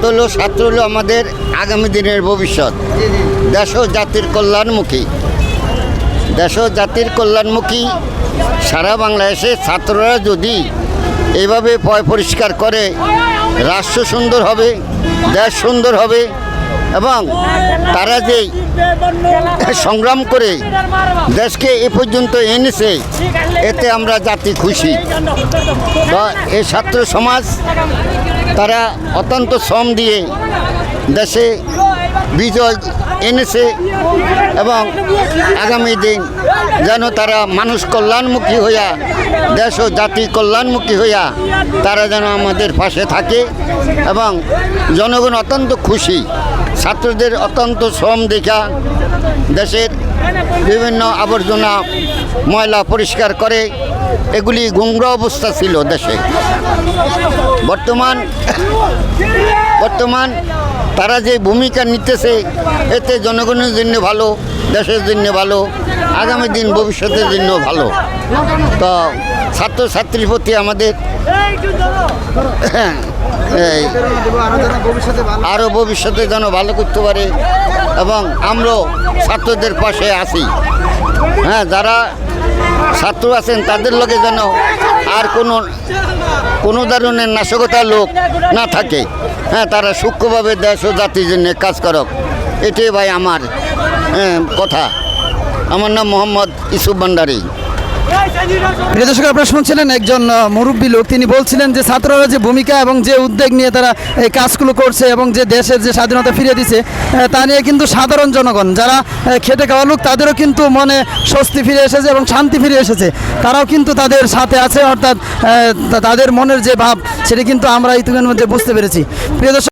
হলো ছাত্র হলো আমাদের আগামী দিনের ভবিষ্যৎ। দেশ ও জাতির কল্যাণমুখী। দেশ ও জাতির কল্যাণমুখী। সারা বাংলাদেশে ছাত্ররা যদি এভাবে পয় পরিষ্কার করে, রাষ্ট্র সুন্দর হবে, দেশ সুন্দর হবে, এবং তারা যে সংগ্রাম করে দেশকে এ পর্যন্ত এনেছে, এতে আমরা জাতি খুশি। বা এই ছাত্র সমাজ তারা অত্যন্ত শ্রম দিয়ে দেশে বিজয় এনেছে এবং আগামী দিন যেন তারা মানুষ কল্যাণমুখী হইয়া, দেশ ও জাতি কল্যাণমুখী হইয়া তারা যেন আমাদের পাশে থাকে এবং জনগণ অত্যন্ত খুশি। ছাত্রদের অত্যন্ত শ্রম দেখা দেশের বিভিন্ন আবর্জনা ময়লা পরিষ্কার করে এগুলি গুঙ্গ অবস্থা ছিল দেশে। বর্তমান বর্তমান তারা যে ভূমিকা নিতেছে, এতে জনগণের জন্য ভালো, দেশের জন্য ভালো, আগামী দিন ভবিষ্যতের জন্য ভালো। তো ছাত্রছাত্রীর প্রতি আমাদের আরও ভবিষ্যতে যেন ভালো করতে পারে এবং আমরাও ছাত্রদের পাশে আছি। হ্যাঁ যারা ছাত্র আছেন তাদের লগে যেন আর কোনো কোনো ধরনের নাশকতার লোক না থাকে। হ্যাঁ তারা সূক্ষ্মভাবে দেশ ও জাতির জন্য কাজ করক। এটাই ভাই আমার হ্যাঁ, কথা। আমার নাম মোহাম্মদ ইসুফ ভান্ডারী। দর্শক শুনছিলেন একজন মুরব্বী লোক। তিনি বলছিলেন যে, ছাত্ররা যে ভূমিকা এবং যে উদ্যোগ নিয়ে তারা এই কাজগুলো করছে এবং যে দেশের যে স্বাধীনতা ফিরিয়ে দিছে তা নিয়ে কিন্তু সাধারণ জনগণ, যারা খেটে খাওয়া লোক, তাদেরও কিন্তু মনে স্বস্তি ফিরে এসেছে এবং শান্তি ফিরে এসেছে। তারাও কিন্তু তাদের সাথে আছে, অর্থাৎ তাদের মনের যে ভাব, সেটা কিন্তু আমরা ইতিমের মধ্যে বুঝতে পেরেছি। প্রিয়